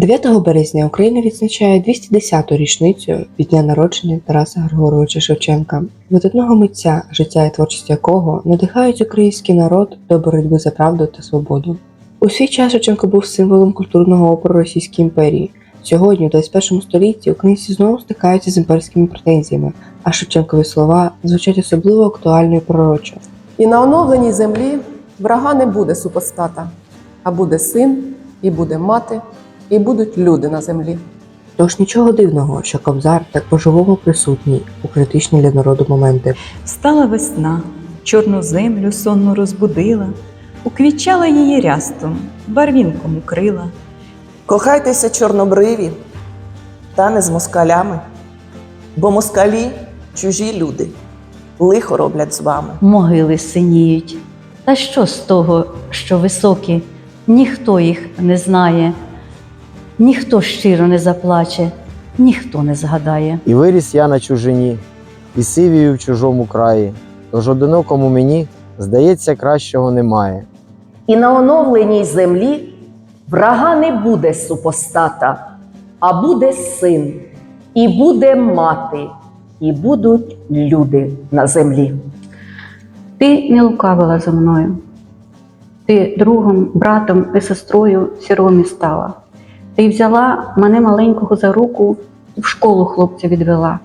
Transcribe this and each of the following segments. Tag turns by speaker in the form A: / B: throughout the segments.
A: 9 березня Україна відзначає 210-ту річницю від дня народження Тараса Григоровича Шевченка, видатного митця, життя і творчість якого надихають український народ до боротьби за правду та свободу. У свій час Шевченко був символом культурного опору Російської імперії. Сьогодні, у 21 столітті, українці знову стикаються з імперськими претензіями, а Шевченкові слова звучать особливо актуально і пророчо.
B: І на оновленій землі врага не буде супостата, а буде син, і буде мати, і будуть люди на землі.
A: Тож нічого дивного, що Кобзар так по-живому присутній у критичні для народу моменти.
C: Стала весна, чорну землю сонну розбудила, уквічала її рястом, барвінком укрила.
D: Кохайтеся чорнобриві, та не з москалями, бо москалі чужі люди, лихо роблять з вами.
E: могили синіють. Та що з того, що високі, ніхто їх не знає, ніхто щиро не заплаче, ніхто не згадає.
F: І виріс я на чужині, і сивію в чужому краї. Тож одинокому мені, здається, кращого немає.
G: І на оновленій землі врага не буде супостата, а буде син, і буде мати, і будуть люди на землі.
H: Ти не лукавила за мною. Ти другом, братом і сестрою сіромі стала. Ти взяла мене маленького за руку, в школу хлопця відвела.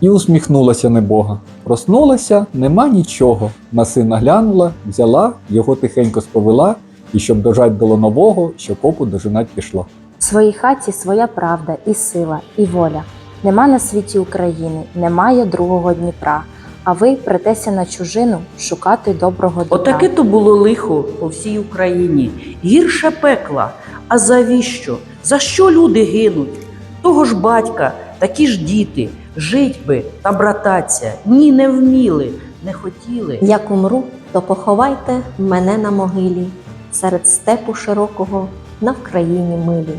I: І усміхнулася небога. Проснулася, нема нічого. На сина глянула, взяла, його тихенько сповела, і щоб дожать до нового, що попу дожинать пішло.
J: В своїй хаті своя правда, і сила, і воля. Нема на світі України, немає другого Дніпра. А ви претеся на чужину шукати доброго добра.
K: Отаке то було лихо по всій Україні, гірше пекла. А завіщо? За що люди гинуть? Того ж батька, такі ж діти, жить би та брататься. Ні, не вміли, не хотіли.
J: Як умру, то поховайте мене на могилі, серед степу широкого на Вкраїні милі,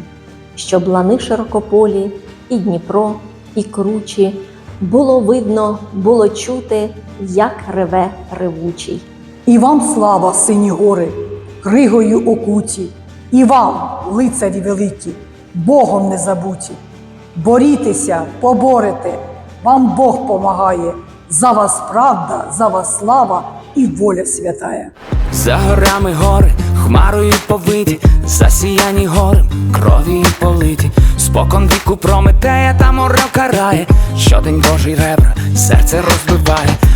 J: щоб лани широкополі, і Дніпро, і кручі, було видно, було чути, як реве ревучий.
L: І вам слава, сині гори, кригою окуті, і вам, лицарі великі, Богом не забуті. Борітеся, поборете, вам Бог помагає. За вас правда, за вас слава і воля святая.
M: За горами гори, хмарою повиті, засіяні горем, крові политі, спокон віку прометея та морев карає, щодень Божий ребра, серце розбиває,